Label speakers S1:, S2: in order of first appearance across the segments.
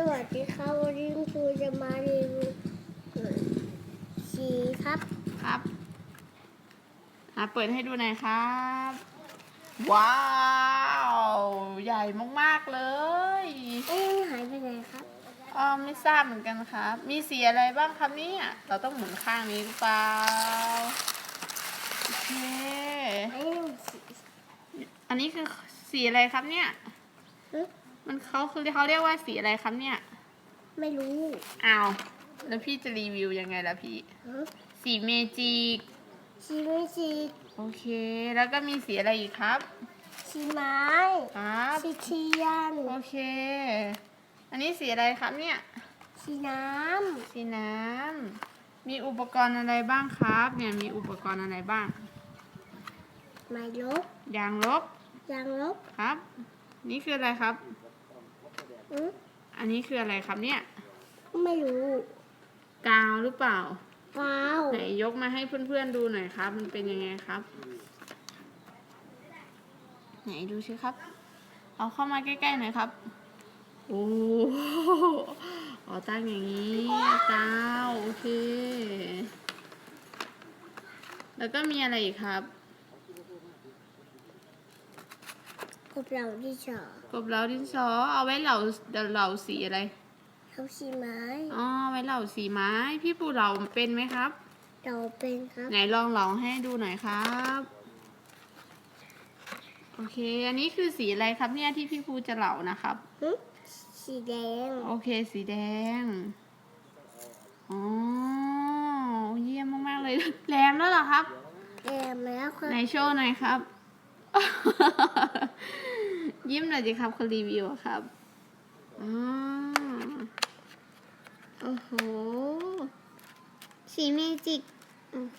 S1: สวัสดีครับวันนี้คุณครูจะมารีวิวสีครับ
S2: ครับอะเปิดให้ดูหน่อยครับ ว้าว ใหญ่มากๆเลย
S1: เอ้ยหายไปไหนครับ
S2: อ๋อไม่ทราบเหมือนกันครับ มีสีอะไรบ้างครับเนี่ยเราต้องหมุนข้างนี้หรือเปล่าโอเค
S1: ไอ้นี่สี
S2: อันนี้คือสีอะไรครับเนี่ย
S1: หึ
S2: มันเขาคือเขาเรียกว่าสีอะไรครับเนี่ย
S1: ไม่รู้
S2: อ้าวแล้วพี่จะรีวิวยังไงล่ะพี่
S1: ฮะ
S2: สีเมจิก
S1: สีไม่สี
S2: โอเค แล้วก็มีสีอะไรอีกครับ
S1: สีไม้
S2: ครับ
S1: สีเทียน
S2: โอเค อันนี้สีอะไรครับเนี่ย
S1: สีน้
S2: สีน้ำ มีอุปกรณ์อะไรบ้างครับ เนี่ยมีอุปกรณ์อะไรบ้างำ
S1: ไม้ลบ
S2: ยางลบ
S1: ยางลบ
S2: ครับ นี่คืออะไรครับ
S1: อืม
S2: อันนี้คืออะไรครับเนี่ย
S1: ไม่รู้
S2: กาวหรือเปล่า
S1: กาว
S2: ไหนยกมาให้เพื่อนๆดูหน่อยครับ มันเป็นยังไงครับ ไหนดูสิครับ เอาเข้ามาใกล้ๆหน่อยครับ โอ้โหอ๋อตั้งอย่างนี้กาวโอเค แล้วก็มีอะไรอีกครับ
S1: ก บเราที่ชอบ
S2: กบเหลาดินสอ เอาไว้เหลาเหลาสีอะไร
S1: เขาสีไม้
S2: อ๋อไว้เหลาสีไม้ พี่ปูเหลาเป็นไหมครับ
S1: เราเป็นครับ
S2: ไหนลองเหลาให้ดูหน่อยครับโอเค อันนี้คือสีอะไรครับเนี่ยที่พี่ภูจะเหลานะครับ
S1: หึสีแดง
S2: โอเค สีแดง อ๋อ เยี่ยมมาก ๆ เลย แรงแล้วเหรอครับ
S1: แอมแล้วครับ
S2: ไหนโชว์หน่อยครับ ยิ้มหน่อยสิครับคนรีวิวอะครับอ๋อโอ้โห
S3: สีเมจิก โอ้โห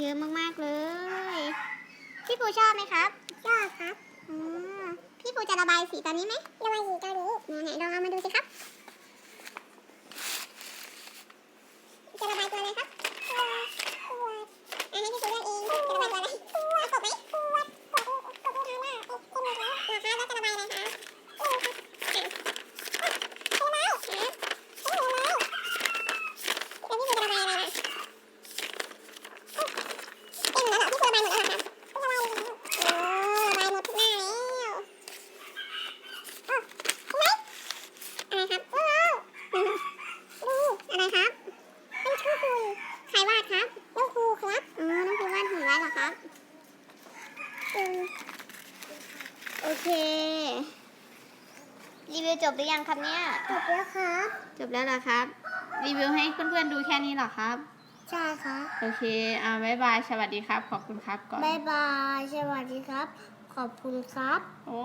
S3: เยอะมากๆเลย พี่ปูชอบไหมครับ ชอบครับอ๋อพี่ปูจะระบายสีตอนนี้ไหมระบายสีตอนนี้ไหนลองเอามาดูสิครับ จะระบายตัวอะไรครับตัวตัวอันนี้พี่ปูเลือกเอง จะระบายตัวอะไรตัวกบไหมตัวกบกบดูทางว่าเป็นเป็นแล้วเหรอคะแล้วจะระบายอะไรคะเออครับอะระบายครับระบายแล้วพี่ปูจะระบายอะไรนะ เต็มแล้วเหรอพี่ระบายหมดแล้วเหรอครับระบายหมดโอ้ระบายหมดทุกหน้าแล้วโอ้เห็นไหมอะไรครับว้าวดูอะไรครับเป็นชื่อคุณใครวาดครับน้องครูครับอ๋อน้องครูวาดหัวเหรอ ครับอืมโอเค รีวิวจบหรือยังครับเนี่ย
S1: จบแล้วครับ
S2: จบแล้วเหรอครับ รีวิวให้เพื่อนๆดูแค่นี้เหรอครับ
S1: ใช่ครับ
S2: โอเคอ่าบ๊ายบาย สวัสดีครับ ขอบคุณครับก่อน
S1: บายบาย สวัสดีครับ ขอบคุณครับ
S2: โอ้